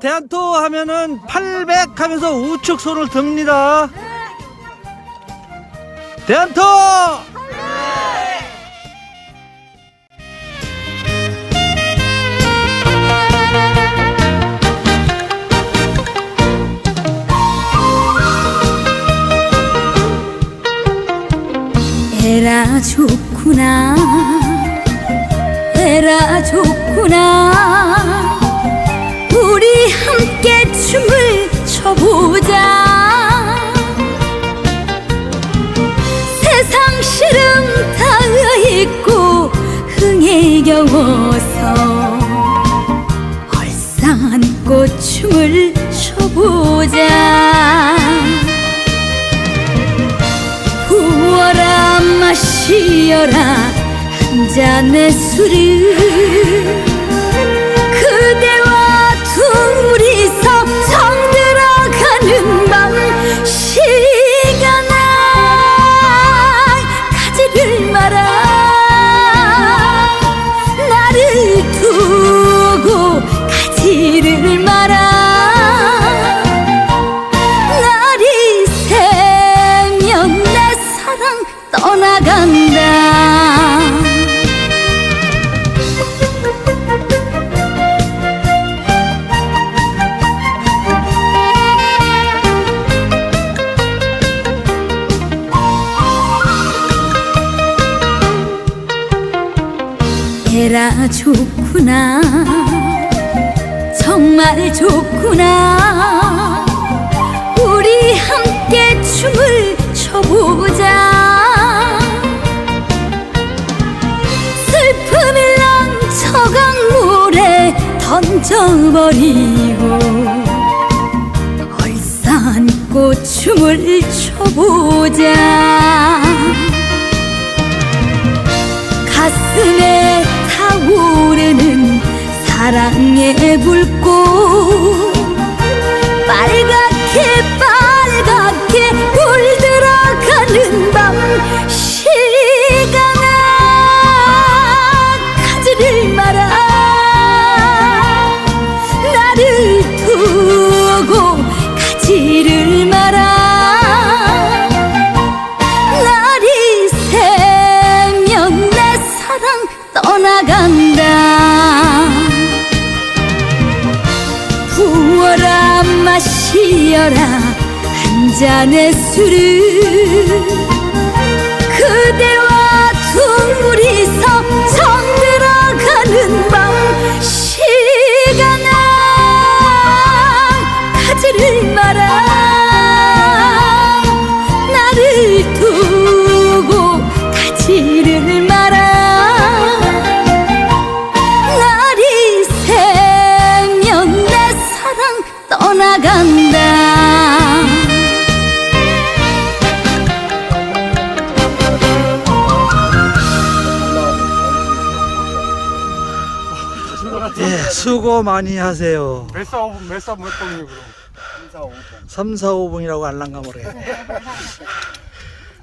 대한토 하면은 800 하면서 우측 손을 듭니다. 대한토! 에라 좋구나 에라 좋구나 춤을 춰보자. 세상 시름 닿아있고 흥에 겨워서 얼싸안고 춤을 춰보자. 부어라 마시어라 한 잔의 술을 에라 좋구나. 정말 좋구나. 우리 함께 춤을 춰보자. 슬픔일랑 저강물에 던져버리고 얼싸안고 춤을 춰보자. 가슴에 타오르는 사랑의 불꽃 시어라. 한 잔의 술을 많이 하세요. 몇사 5분 몇사 몇 분이에요 그럼? 3, 4, 5분이라고 알랑가 모래.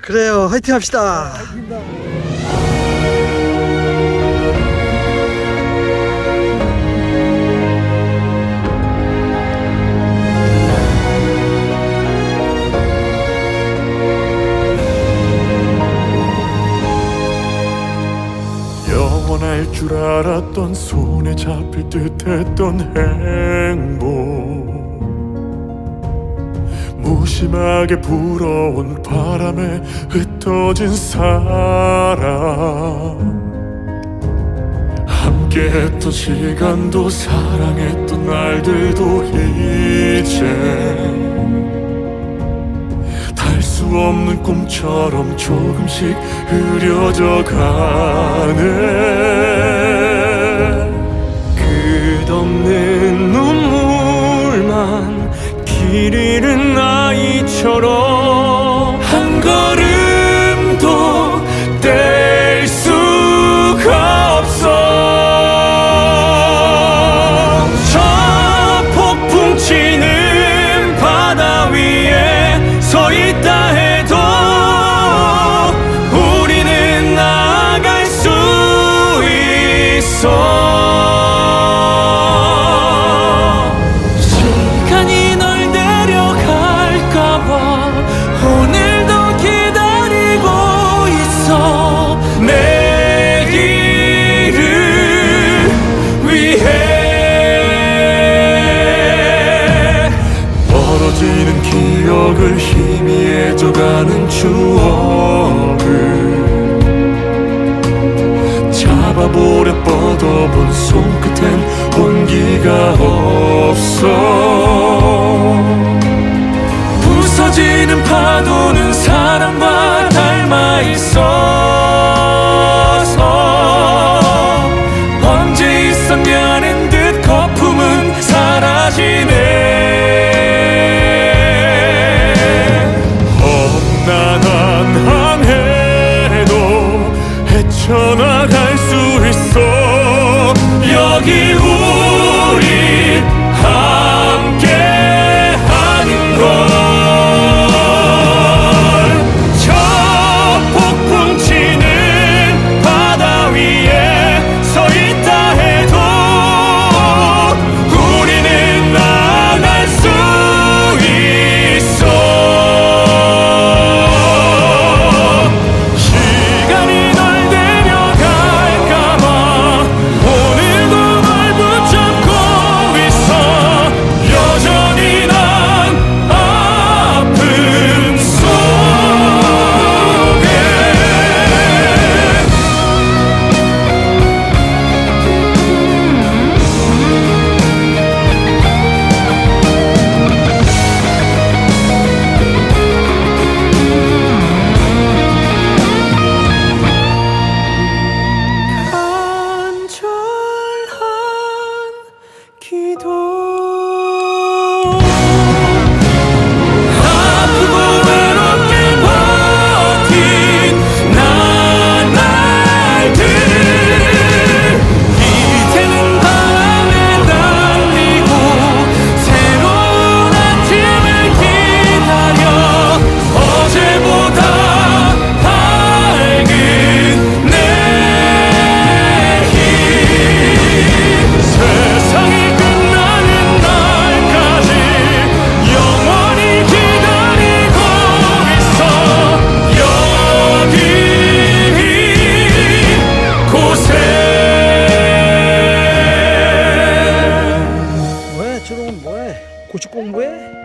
그래요, 화이팅 합시다. 줄 알았던 손에 잡힐 듯했던 행복. 무심하게 불어온 바람에 흩어진 사랑. 함께했던 시간도 사랑했던 날들도 이제 없는 꿈처럼 조금씩 흐려져 가네. 끝없는 눈물만 길 잃은 아이처럼 한 걸음 뻗어본 손끝엔 온기가 없어. 부서지는 파도는 사랑과 닮아 있어. 고축 공부에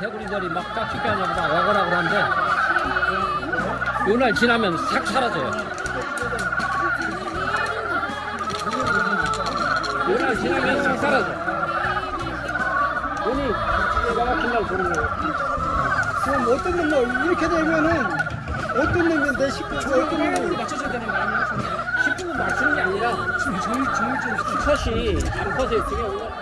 막 짝짓기 하냐보다 와거라 그러는데 요날 지나면 싹 사라져요. 요날 지나면 싹 사라져. 돈이 기가 막힌다고 그러는 거예요. 그럼 어떤 놈은 이렇게 되면은 어떤 놈이 내 식구 어떤 놈이 맞춰줘야 되는 거 아니에요? 10분 맞추는 게 아니라 컷이 암컷에 있으면